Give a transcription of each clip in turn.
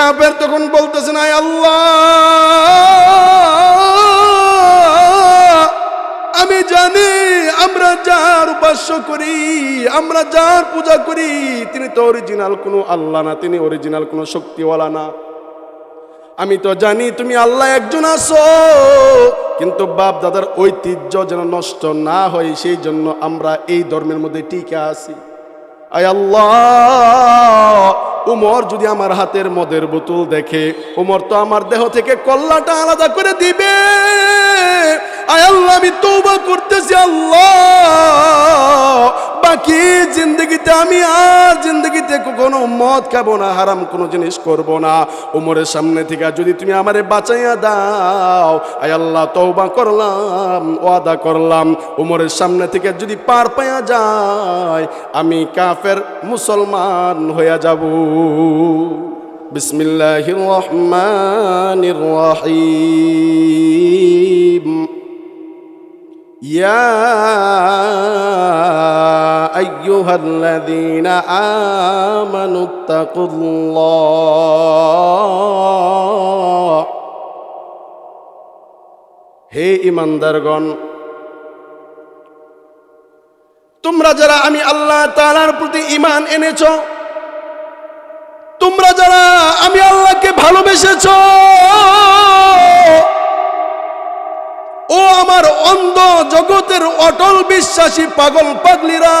কাফের তখন বলতেছেন আয় আল্লাহ, আমি জানি আমরা যার উপাস্য করি, আমরা যার পূজা করি, তিনি তো অরিজিনাল কোনো আল্লাহ না, তিনি অরিজিনাল কোনো শক্তিওয়ালা না। আমি তো জানি তুমি আল্লাহ একজন আছো, কিন্তু বাপ দাদার ঐতিহ্য যেন নষ্ট না হয়, সেই জন্য আমরা এই ধর্মের মধ্যে টিকে আছি। আয় আল্লাহ, উমর যদি আমার হাতের মদের বোতল দেখে, উমর তো আমার দেহ থেকে কল্লাটা আলাদা করে দিবে। আয় আল্লাহ, আমি তৌবা করতেছি, আল্লাহ। বাকি, জিন্দগিতে আমি আর জিন্দগিতে কখনো মদ খাব না, হারাম কোনো জিনিস করব না। উমরের সামনে থেকে যদি তুমি আমারে বাঁচাইয়া দাও, আয় আল্লাহ তৌবা করলাম, ওয়াদা করলাম। উমরের সামনে থেকে যদি পার পাইয়া যায়, আমি কাফের মুসলমান হইয়া যাব। বিসমিল্লাহির রহমানির রহিম। يا ايها الذين امنوا اتقوا الله হে ইমানদারগণ তোমরা যারা আমি আল্লাহ তাআলার প্রতি ঈমান এনেছ তোমরা যারা আমি আল্লাহকে ভালোবেসেছো ও আমার অন্ধ জগতের অটল বিশ্বাসী পাগল পাগলিরা,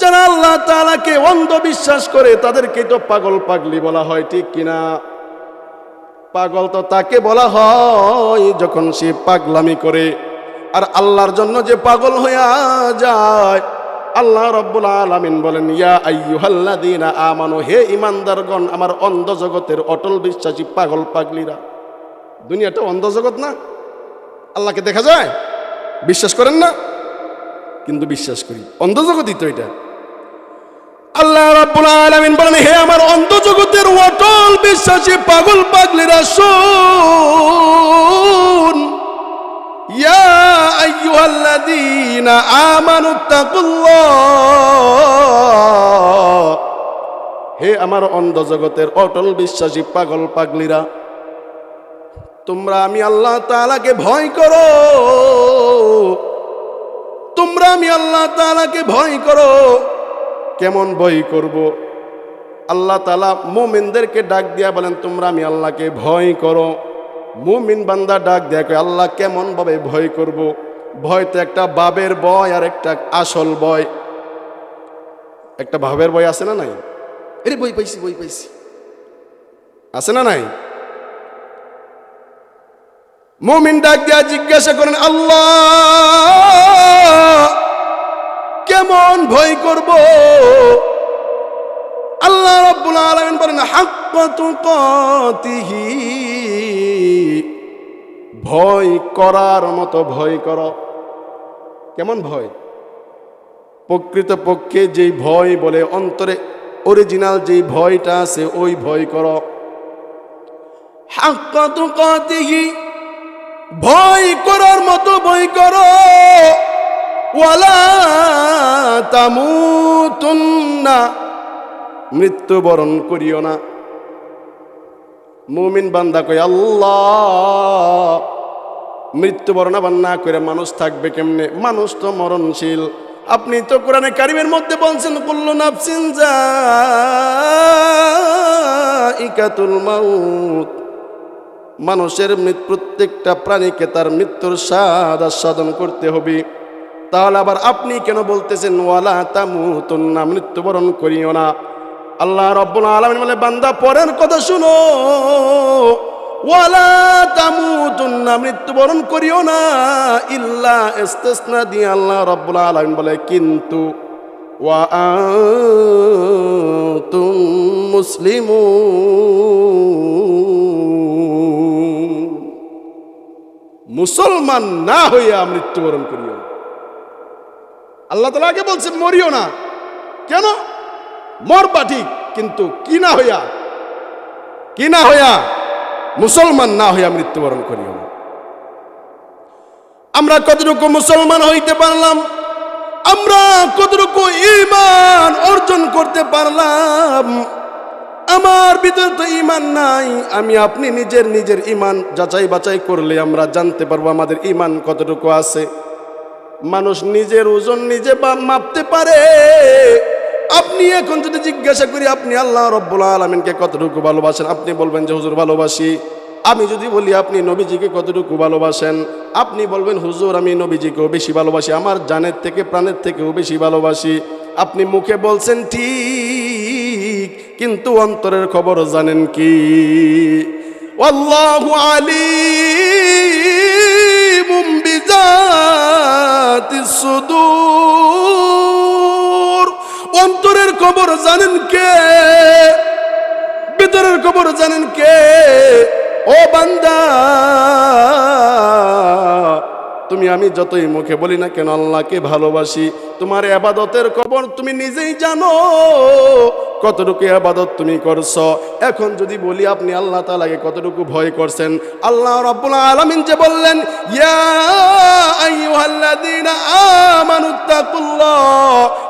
যারা আল্লাহ তালাকে অন্ধ বিশ্বাস করে, তাদেরকে তো পাগল পাগলি বলা হয়, ঠিক কিনা পাগল তো তাকে বলা হয় যখন সে পাগলামি করে। আর আল্লাহর জন্য যে পাগল হইয়া যায়, আল্লাহ রব্বুল আলামিন বলেন, ইয়া আইয়ুহাল্লাযীনা আমানু, হে ইমানদারগণ, আমার অন্ধ জগতের অটল বিশ্বাসী পাগল পাগলিরা দুনিয়াটা অন্ধ জগৎ না। আল্লাহকে দেখা যায়, বিশ্বাস করেন না, কিন্তু বিশ্বাস করি। অন্ধ জগৎই তো এটা। আল্লাহ রাব্বুল আলামিন বলেন, হে আমার অন্ধ জগতের অটল বিশ্বাসী পাগল পাগলেরা শুন ইয়া আইয়ুহাল্লাযীনা আমানু হে আমার অন্ধ জগতের অটল বিশ্বাসী পাগল পাগলিরা তোমরা আমি আল্লাহ তালাকে ভয় করো। তোমরা আমি আল্লাহ তালাকে ভয় করো। কেমন ভয় করব? আল্লাহ তাআলা মুমিনদেরকে ডাক দিয়া বলেন তোমরা আমি আল্লাহকে ভয় করো। মুমিন বান্দা ডাক দেয়া কয়, আল্লাহ কেমন ভাবে ভয় করব? ভয় তো একটা বাবের বয় আর একটা আসল বয়। একটা ভাবের বয় আছে না নাই? এরে বই পাইছি বই পাইছি। আছে না নাই? মুমিন ডাক দিয়া জিজ্ঞাসা করেন, আল্লাহ, কেমন ভয় করব? আল্লাহ রাব্বুল আলামিন বলেন, হাক্কা তুকাতিহি, ভয় করার মতো ভয় কর। কেমন ভয়? প্রকৃত পক্ষে যেই ভয় বলে, অন্তরে অরিজিনাল যেই ভয়টা আছে, ওই ভয় কর। হাক্কা তুকাতিহি ভয় করার মতো ভয় করো। ওয়ালা তামুতুন্না। মৃত্যুবরণ করিও না। মুমিন বান্দা কই আল্লাহ, মৃত্যুবরণ আবার না করে মানুষ থাকবে কেমনে? মানুষ তো মরণশীল। আপনি তো কোরআনে কারিমের মধ্যে বলছেন, কুল্লু নাফসিন যা ইকাতুল মাউত। মানুষের প্রত্যেকটা প্রাণীকে তার মৃত্যুর স্বাদ আস্বাদন করতে হবে। তাহলে আবার আপনি কেন বলতেছেন, ওয়ালা তামুতুন্না মৃত্যুবরণ করিও না আল্লাহ রব্বুল আলামিন বলে, বান্দা, পরের কথা শুনো। ওয়ালা তামুতুন্না মৃত্যুবরণ করিও না। ইল্লা ইস্তিসনা দিয়ে আল্লাহ রব্বুল আলামিন বলে, কিন্তু ওয়া আনতুম মুসলিমুন মুসলমান না হইয়া মৃত্যুবরণ করিও আল্লাহ তালা আগে বলছে মরিও না। কেন? মরবা ঠিক, কিন্তু কি না হইয়া? কি না হইয়া? মুসলমান না হইয়া মৃত্যুবরণ করিও না। আমরা কতটুকু মুসলমান হইতে পারলাম? আমরা কতটুকু ইমান অর্জন করতে পারলাম? আমার ভিতরে তো ইমান নাই। আমি আপনি নিজের নিজের ইমান যাচাই বাছাই করলে আমরা জানতে পারব আমাদের ইমান কতটুকু আছে। মানুষ নিজের ওজন নিজে মাপতে পারে। আপনি এখন যদি জিজ্ঞাসা করি, আপনি আল্লাহ রব্বুল আলমিনকে কতটুকু ভালোবাসেন? আপনি বলবেন যে, হুজুর, ভালোবাসি। আমি যদি বলি, আপনি নবীজিকে কতটুকু ভালোবাসেন? আপনি বলবেন, হুজুর, আমি নবীজিকেও বেশি ভালোবাসি। আমার জানের থেকে, প্রাণের থেকেও বেশি ভালোবাসি। আপনি মুখে বলছেন, ঠিক। কিন্তু অন্তরের খবর জানেন কি? আল্লাহু আলিমুম সুদূর। অন্তরের খবর জানেন কে? ভিতরের খবর জানেন কে? ও বান্দা, তুমি আমি যতই মুখে বলি না কেন, আল্লাহকে ভালোবাসি। তোমার আবাদতের খবর তুমি নিজেই জানো। কতটুকু আবাদত তুমি করছ? এখন যদি বলি আপনি আল্লাহ তালাকে কতটুকু ভয় করছেন? আল্লাহ রাব্বুল আলামিন যে বললেন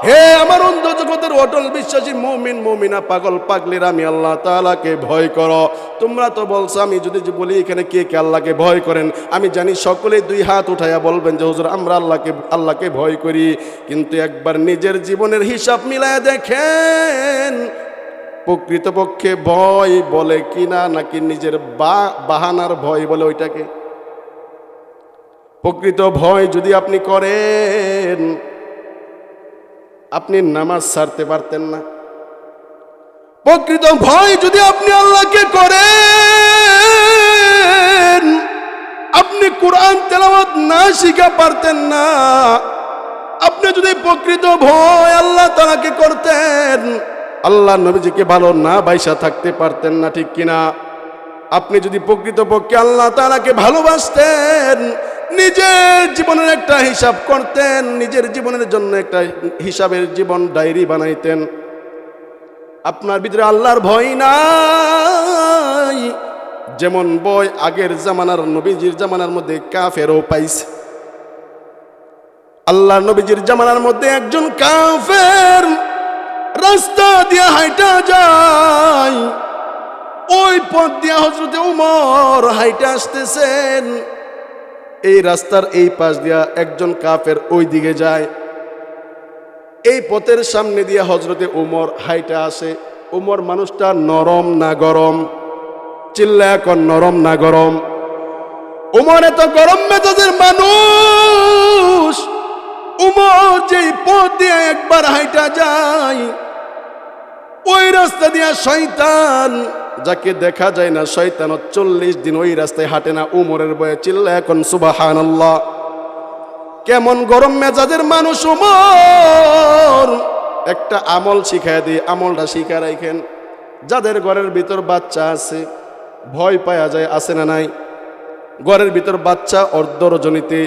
হে আমার অন্ধ জগতের অটল বিশ্বাসী মুমিন, মুমিনা, পাগল, পাগলির, আমি আল্লাহ তাআলাকে ভয় করো। তোমরা তো বলছো, আমি যদি বলি এখানে কে কে আল্লাহকে ভয় করেন? আমি জানি সকলেই দুই হাত উঠাইয়া বলবেন যে, হুজুর, আমরা আল্লাহকে আল্লাহকে ভয় করি। কিন্তু একবার নিজের জীবনের হিসাব মিলায় দেখেন প্রকৃতপক্ষে ভয় বলে কিনা নাকি নিজের বা, বাহানার ভয় বলে ওইটাকে? প্রকৃত ভয় যদি আপনি করেন, আপনি নামাজ ছাড়তে পারতেন না। প্রকৃত ভয় যদি আপনি আল্লাহকে করেন, আপনি কোরআন তেলাওয়াত না শিখা পারতেন না। আপনি যদি প্রকৃত ভয় আল্লাহ তালাকে করতেন আল্লাহ নবীজিকে ভালো না বাইসা থাকতে পারতেন না, ঠিক কিনা? আপনি যদি প্রকৃতপক্ষে আল্লাহ তালাকে ভালোবাসতেন, নিজের জীবনের একটা হিসাব করতেন, নিজের জীবনের জন্য একটা হিসাবের জীবন ডায়েরি বানাইতেন, আপনার ভিতরে আল্লাহর ভয় নাই। যেমন বই আগের জামানার নবীজির জামানার মধ্যে কাফেরও পাইছে। আল্লাহ নবীজির জামানার মধ্যে একজন কাফের রাস্তা দিয়ে হাইটা যায়। ওই পথ দিয়ে হজরতে উমর হাইটা আসতেছেন। এই রাস্তার এই পাশ দিয়া একজন কাফের ওই দিকে যায়। এই পথের সামনে দিয়ে হজরতে উমর হাইটা আসে। উমর মানুষটা নরম না গরম? চিল্লা এখন নরম না গরম? উমর এত গরম মেজাজের মানুষ। উমর যেই পথ দিয়ে একবার হাইটা যায় ওই রাস্তা দিয়া শয়তান, যাকে দেখা যায় না শয়তান চল্লিশ দিন ওই রাস্তায় হাঁটে না, উমরের বয়ে চিল্লা এখন সুবাহান কেমন গরম মেজাজের মানুষ উমর। একটা আমল শিখায় দিই, আমলটা শিখা রাখেন যাদের ঘরের ভিতর বাচ্চা আছে, ভয় পাওয়া যায়, আছে না নাই? ঘরের ভিতর বাচ্চা অর্ধ রজনীতে,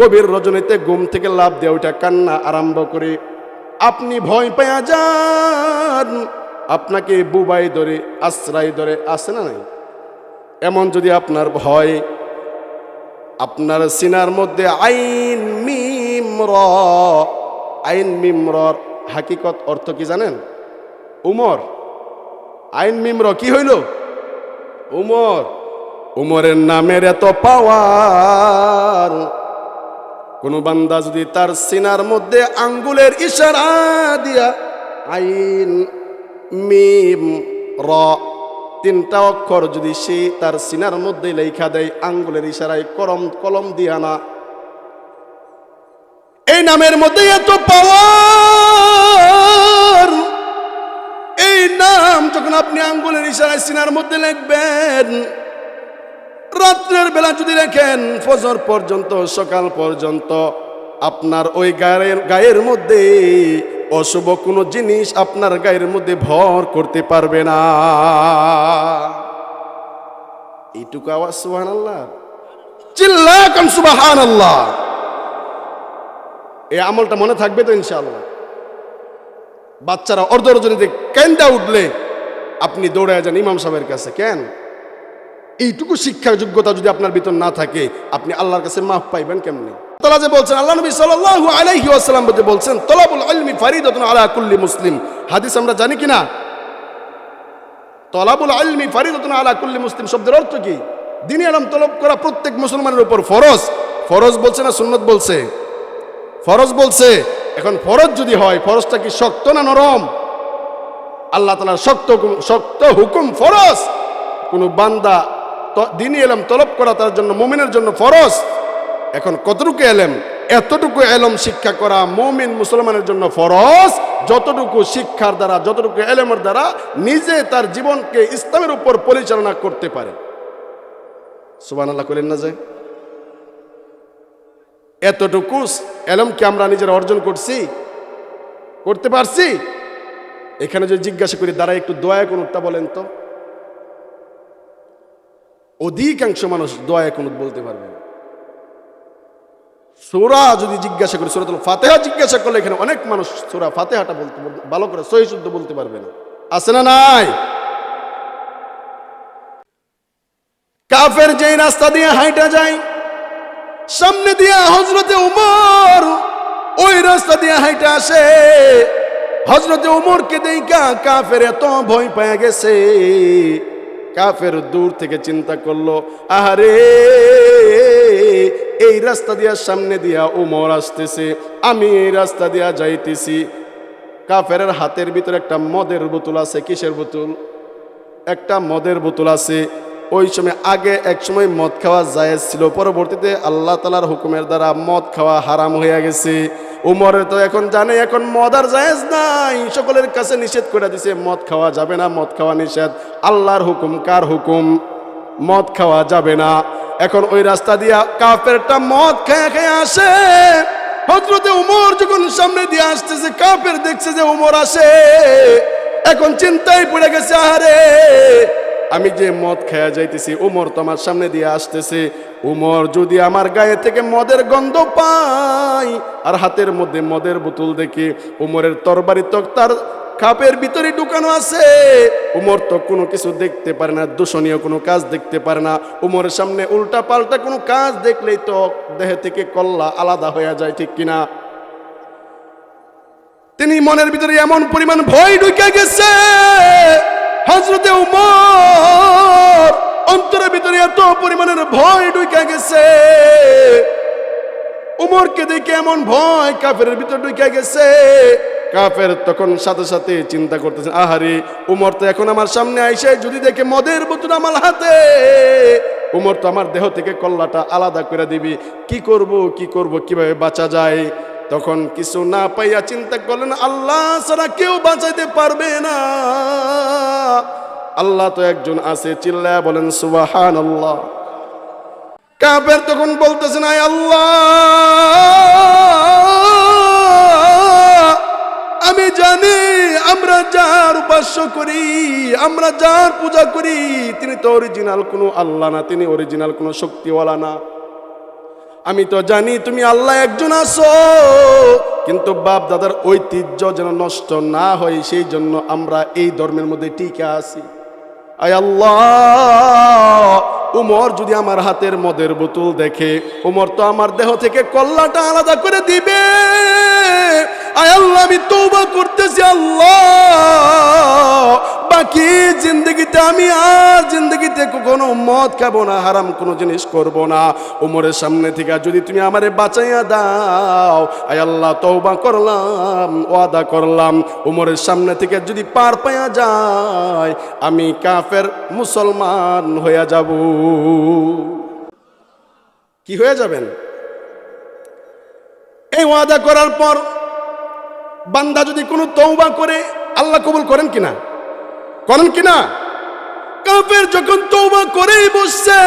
গভীর রজনীতে ঘুম থেকে লাভ দেয় ওইটা কান্না আরম্ভ করে। আপনি ভয় পাওয়া যান। আপনাকে বুবাই ধরে, আশ্রয় ধরে আছে না নাই? এমন যদি আপনার ভয়, আপনার সিনার মধ্যে আইন মিম র আইন মিম রর হাকিকত অর্থ কি জানেন? উমর। আইন মিম র কি হইল? উমর। উমরের নামের এত পাওয়ার। কোন বান্দা যদি তার সিনার মধ্যে আঙ্গুলের ইশারা দিয়া আইন, মিম, র তিনটা অক্ষর যদি সে তার সিনার মধ্যে লেখা দেয়, আঙ্গুলের ইশারায় কলম কলম দিয়া না। এই নামের মধ্যে এত পাওয়ার এই নাম যখন আপনি আঙ্গুলের ইশারায় সিনার মধ্যে লিখবেন রাত্রের বেলা যদি লেখেন ফজর পর্যন্ত, সকাল পর্যন্ত, আপনার ওই গায়ের গায়ের মধ্যে অশুভ কোনো জিনিস আপনার গায়ের মধ্যে ভর করতে পারবে না। এইটুকু আওয়াজ সুবাহান আল্লাহ চিল্লা কন সুবাহান আল্লাহ এই আমলটা মনে থাকবে তো, ইনশাআল্লাহ? বাচ্চারা অর্ধ অর্ধরজনীতে কেনটা উঠলে আপনি দৌড়ে যান ইমাম সাহেবের কাছে, কেন? এইটুকু শিক্ষার যোগ্যতা যদি আপনার ভিতর না থাকে, আপনি আল্লাহর কাছে মাফ পাইবেন কেমনি? তারা যে বলছেন, আল্লাহ নবী সাল্লাল্লাহু আলাইহি ওয়াসাল্লাম যে বলছেন, তলাবুল ইলমি ফারিদাতুন আলা কুল্লি মুসলিম। হাদিস আমরা জানি কি না তলাবুল আলমি ফারিদতুন আলা কুল্লি মুসলিম শব্দের অর্থ কি? দিনী আলম তলব করা প্রত্যেক মুসলমানের উপর ফরজ। ফরজ বলছে না সুন্নত বলছে? ফরজ বলছে। এখন ফরজ যদি হয়, ফরজটা কি শক্ত না নরম? আল্লাহ তালার শক্ত শক্ত হুকুম ফরজ। কোনো বান্দা দিনই এলম তলব করা তার জন্য, মুমিনের জন্য ফরজ। এখন কতটুকু এলেম? এতটুকু এলম শিক্ষা করা মুমিন মুসলমানের জন্য ফরজ। যতটুকু শিক্ষার দ্বারা, যতটুকু এলেমের দ্বারা নিজে তার জীবনকে ইসলামের উপর পরিচালনা করতে পারে। সুবান আল্লাহ করেন না যে? এতটুকু এলম কি আমরা নিজেরা অর্জন করছি? করতে পারছি? এখানে যদি জিজ্ঞাসা করি দ্বারা একটু দয়া কোনটা বলেন তো। অধিকাংশ মানুষ দয়া কোনুত বলতে পারবে সোরা যদি জিজ্ঞাসা করি, সুরাতুল ফাতেহা জিজ্ঞাসা করলে এখানে অনেক মানুষ সোরা ফাতেহাটা বলতে বলতে- ভালো করে সহি শুদ্ধ বলতে পারবে না। আছে না নাই? কাফের যেই রাস্তা দিয়ে হাইটা যায়, সামনে দিয়ে হজরতে উমর, ওই রাস্তা দিয়ে হাইটা আসে। হজরতে উমরকে দেখা কাফের এত ভয় পেয়ে গেছে। কাফের দূর থেকে চিন্তা করল, আহারে, এই রাস্তা দিয়া সামনে দিয়া উমর আসতেছে, আমি এই রাস্তা দিয়া যাইতেছি। কাফের হাতের ভিতরে একটা মদের বোতল আছে, কিসের বোতল? একটা মদের বোতল আছে। ওই সময় আগে এক সময় মদ খাওয়া জায়েজ ছিল, পরবর্তীতে আল্লাহ তালার হুকুমের দ্বারা মদ খাওয়া হারাম হয়ে গেছে। উমরের তো এখন জানে, এখন মদ আর জায়েজ নাই। সকলের কাছে নিষেধ করে দিছে, মদ খাওয়া যাবে না, মদ খাওয়া নিষেধ। আল্লাহর হুকুম, কার হুকুম? মদ খাওয়া যাবে না। এখন ওই রাস্তা দিয়া কাফেরটা মদ খেয়ে খেয়ে আসে। হজরতে উমর যখন সামনে দিয়ে আসতেছে, কাফের দেখছে যে উমর আসে। এখন চিন্তায় পড়ে গেছে আরে আমি যে মদ খেয়া যাইতেছি, উমর তো আমার সামনে দিয়ে আসতেছে। উমর যদি আমার গায়ে থেকে মদের গন্ধ পাই আর হাতের মধ্যে মদের বোতল দেখি উমরের তরবারি তো তার খাপের ভিতরে ঢুকানো আছে, উমর তো কোনো কিছু দেখতে পারে না, দূষণীয় কোনো কাজ দেখতে পারে না। উমরের সামনে উল্টা পাল্টা কোনো কাজ দেখলেই তো দেহে থেকে কল্লা আলাদা হয়ে যায়, ঠিক কিনা? তিনি মনের ভিতরে এমন পরিমাণ ভয় ঢুকে গেছে হজরতে উমর অন্তরের ভিতরে এত পরিমাণের ভয় ঢুকে গেছে। উমরকে দেখে এমন ভয় কাফের ভিতর ঢুকে গেছে। কাফের তখন সাথে সাথে চিন্তা করতেছে আহারে, উমর তো এখন আমার সামনে আইসে, যদি দেখে মদের বোতল আমার হাতে, উমর তো আমার দেহ থেকে কল্লাটা আলাদা করে দিবি। কি করব কি করব, কীভাবে বাঁচা যায়? তখন কিছু না পাইয়া চিন্তা করলেন, আল্লাহ ছাড়া কেউ বাঁচাইতে পারবে না। আল্লাহ তো একজন আছে চিল্লা বলেন সুবাহান আল্লাহ কাফের তখন বলতেছে, আয় আল্লাহ, আমি জানি আমরা যার উপাস্য করি, আমরা যার পূজা করি, তিনি তো অরিজিনাল কোনো আল্লাহ না, তিনি অরিজিনাল কোনো শক্তিওয়ালা না। আমি তো জানি তুমি আল্লাহ একজন আছো, কিন্তু বাপ দাদার ঐতিহ্য যেন নষ্ট না হয়, সেই জন্য আমরা এই ধর্মের মধ্যে টিকে আছি। আয় আল্লাহ, উমর যদি আমার হাতের মদের বোতল দেখে, উমর তো আমার দেহ থেকে কল্লাটা আলাদা করে দিবে। আয় আল্লাহ, আমি তৌবা করতেছি, আল্লাহ। বাকি জিন্দগিতে আমি আর জিন্দগিতে কখনো মদ খাব না, হারাম কোনো জিনিস করব না। উমরের সামনে থেকে যদি তুমি আমারে বাঁচাইয়া দাও, আয় আল্লাহ তৌবা করলাম, ওয়াদা করলাম। উমরের সামনে থেকে যদি পার পাইয়া যায়, আমি কাফের মুসলমান হইয়া যাব। কি হয়ে যাবেন? এই ওয়াদা করার পর বান্দা যদি কোনো তৌবা করে, আল্লাহ কবুল করেন কিনা? করেন কিনা? কাপের যখন তৌবা করেই বসছে,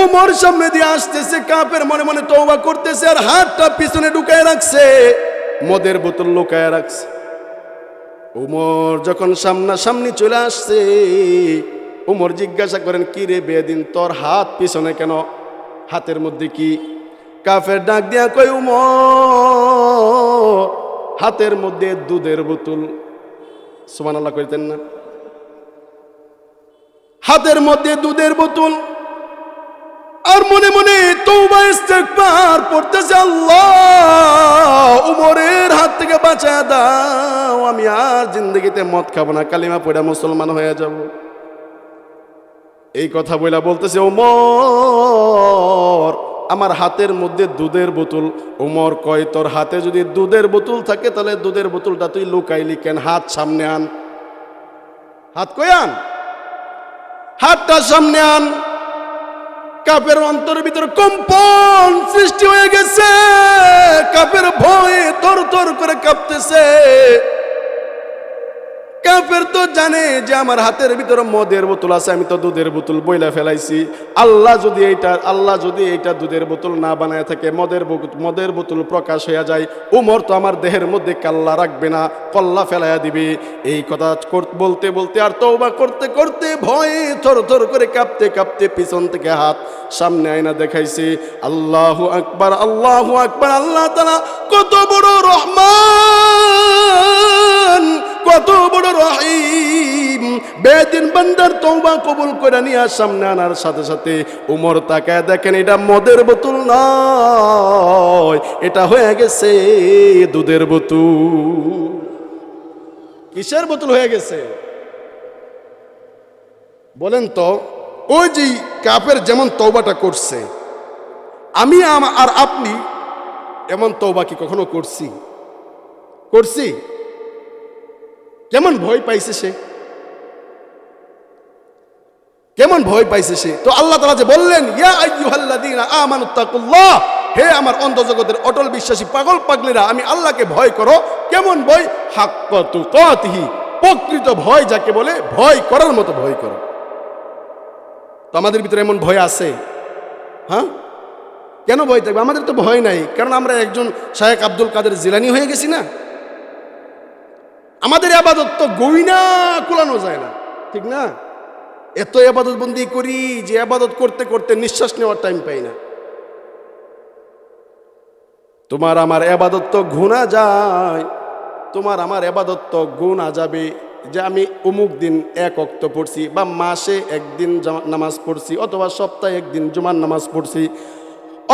উমর সামনে দিয়ে আসতেছে কাপের মনে মনে তৌবা করতেছে আর হাতটা পিছনে ঢুকায় রাখছে, মদের বোতল লুকায় রাখছে। উমর যখন সামনা সামনি চলে আসছে, উমর জিজ্ঞাসা করেন, কি রে বেদিন, তোর হাত পিছনে কেন? হাতের মধ্যে কি? কাফের ডাক দিয়া কই উমর, হাতের মধ্যে দুধের বোতল। সুমান আল্লাহ করিতেন না। হাতের মধ্যে দুধের বোতল। আর মনে মনে তৌবা আল্লাহ। উমরের হাত থেকে বাঁচা দাও। আমি আর জিন্দগিতে মদ খাব না, কালিমা পড়া মুসলমান হয়ে যাব। এই কথা বইলা বলতেছে ওমর আমার হাতের মধ্যে দুধের বোতল। ওমর কয়, তোর হাতে যদি দুধের বোতল থাকে, তাহলে দুধের বোতলটা তুই লুকাইলি কেন? হাত সামনে আন। হাত কই আন? হাতটা সামনে আন। কাপের অন্তরের ভিতর কম্পন সৃষ্টি হয়ে গেছে। কাপের ভয়ে তর তর করে কাঁপতেছে। কাফের তো জানে যে আমার হাতের ভিতরে মদের বোতল আছে, আমি তো দুধের বোতল বইলা ফেলাইছি। আল্লাহ যদি এইটা, আল্লাহ যদি এইটা দুধের বোতল না বানায় থাকে, মদের মদের বোতল প্রকাশ হয়ে যায়, উমর তো আমার দেহের মধ্যে কাল্লা রাখবে না, কল্লা ফেলাইয়া দিবে। এই কথা বলতে বলতে আর তওবা করতে করতে ভয়ে থর থর করে কাঁপতে কাঁপতে পিছন থেকে হাত সামনে আয়না দেখাইছে। আল্লাহু আকবার আল্লাহু আকবার, আল্লাহ তালা কত বড় রহমান! কত বড় রহিম। বেদিন বান্দার তওবা কবুল করে নিয়ে সামনে আনার সাথে সাথে উমর তাকায় দেখেন, এটা মদের বোতল নয়, এটা হয়ে গেছে দুধের বোতল। কিসের বোতল হয়ে গেছে? বলেন তো, ওই যে কাপের যেমন তওবাটা করছে আমি আর আপনি এমন তওবা কি কখনো করছি? করছি? কেমন ভয় পাইছে সে? কেমন ভয় পাইছে সে? তো আল্লাহ তালা যে বললেন হে আমার অন্তর্জগতের অটল বিশ্বাসী পাগল পাগলিরা, আমি আল্লাহকে ভয় করো। কেমন ভয়? হাক্কা তুকাতিহি, প্রকৃত ভয় যাকে বলে ভয় করার মতো ভয় করো। তো আমাদের ভিতরে এমন ভয় আছে? হ্যাঁ? কেন ভয় থাকবে? আমাদের তো ভয় নাই, কারণ আমরা একজন শায়েক আব্দুল কাদের জিলানি হয়ে গেছি না? আমাদের আবাদত তো গইনা কুলানো যায় না, ঠিক না? এত আবাদত বন্দি করি যে আবাদত করতে করতে নিঃশ্বাস নেওয়ার টাইম পাই না। তোমার আমার আবাদত তো গুণা যায়, তোমার আমার আবাদত তো গুণা যাবে যে আমি অমুক দিন এক অক্ত পড়ছি বা মাসে একদিন নামাজ পড়ছি অথবা সপ্তাহে একদিন জুমার নামাজ পড়ছি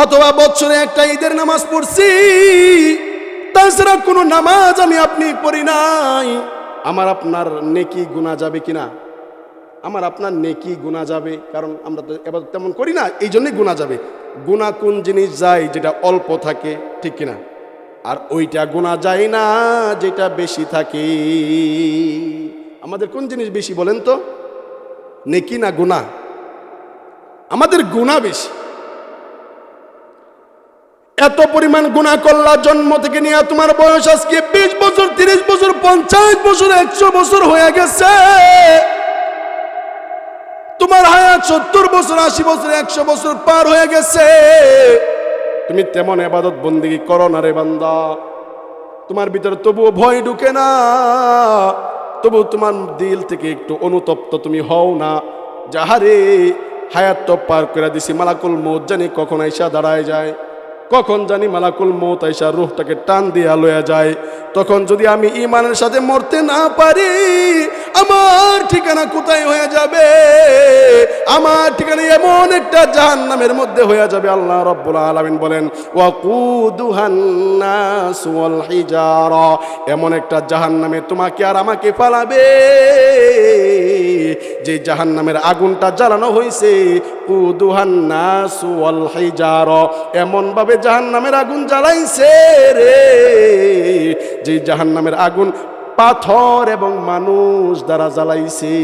অথবা বছরে একটা ঈদের নামাজ পড়ছি। তাছাড়া কোনো নামাজ আমি আপনি পড়ি নাই। আমার আপনার নেকি গুণা যাবে কিনা আমার আপনার নেকি গুণা যাবে, কারণ আমরা তো এবার তেমন করি না, এই জন্যই গুণা যাবে। গুণা কোন জিনিস যায় যেটা অল্প থাকে, ঠিক কিনা? আর ওইটা গুণা যায় না যেটা বেশি থাকে। আমাদের কোন জিনিস বেশি বলেন তো? নেকি না গুণা আমাদের গুণা বেশি। এত পরিমাণ গুণা করলা, জন্ম থেকে নিয়ে তোমার বয়স আজকে বিশ বছর, তিরিশ বছর, পঞ্চাশ বছর, একশো বছর হয়ে গেছে। তোমার হায়াত সত্তর বছর, আশি বছর, একশো বছর পার হয়ে গেছে। তুমি তেমন এবাদত বন্দিগি করো না রে বান্দা। তোমার ভিতরে তবুও ভয় ঢুকে না। তবু তোমার দিল থেকে একটু অনুতপ্ত তুমি হও না। যাহারে হায়াত তো পার করে দিছি, মালাকুল মৌত জানি কখন আইসা দাঁড়ায় যায়। কখন জানি মালাকুল মৌত আইসা রুহটাকে টান দিয়া লয়া যায়। তখন যদি আমি ইমানের সাথে মরতে না পারি, আমার ঠিকানা কোথায় হয়ে যাবে? আমার ঠিকানা এমন একটা জাহান নামের মধ্যে হয়ে যাবে, আল্লাহ রব্বুল আলামিন বলেন হিজারা এমন একটা জাহান নামে তোমাকে আর আমাকে ফালাবে যে জাহান নামের আগুনটা জ্বালানো হয়েছে কুদুহান নাস ওয়াল হিজারা এমন ভাবে জাহান নামের আগুন জ্বালাইছে রে। যে জাহান নামের আগুন পাথর এবং মানুষ দ্বারা জ্বালাইছে।